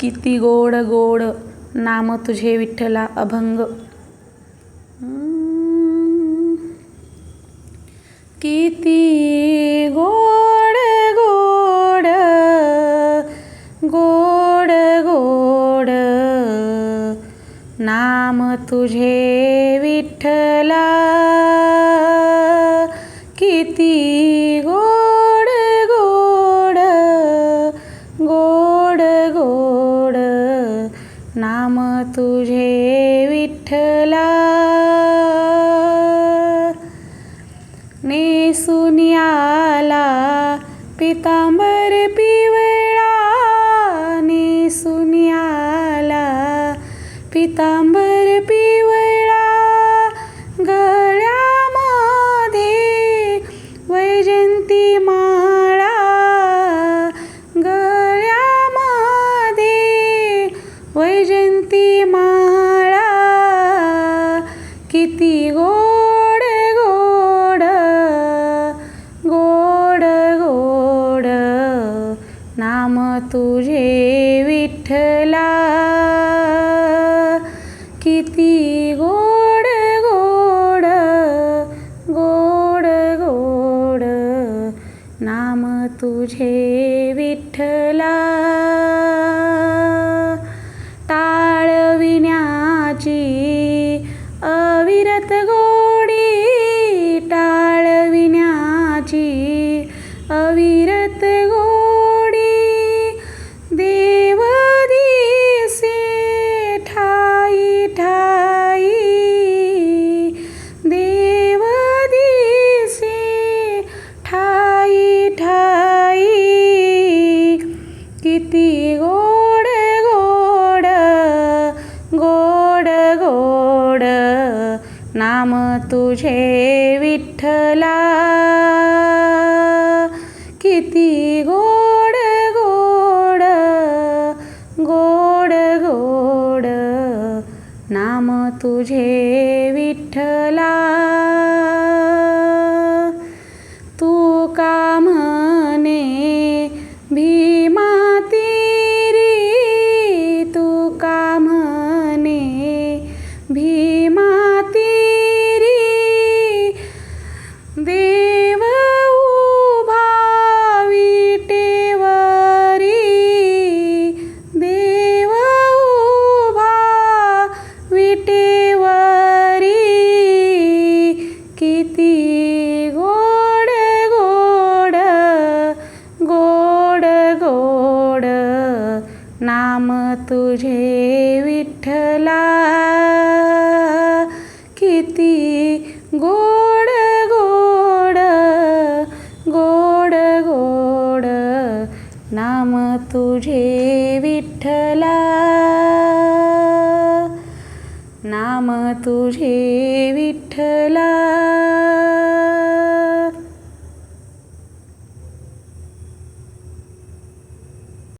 किती गोड गोड नाम तुझे विठ्ठला अभंग. किती गोड गोड गोड गोड नाम तुझे विठ्ठला. किती नाम तुझे विठ्ठला. नेसून पितांबर पिवळा. नेसून पितांबर तुझे विठ्ठला. किती गोड गोड गोड गोड नाम तुझे विठ्ठला. गोड नाम तुझे विठ्ठला. किती गोड गोड गोड गोड नाम तुझे विठ्ठला. नाम तुझे विठ्ठला. किती गोड गोड गोड गोड नाम तुझे विठ्ठला. नाम तुझे विठ्ठला.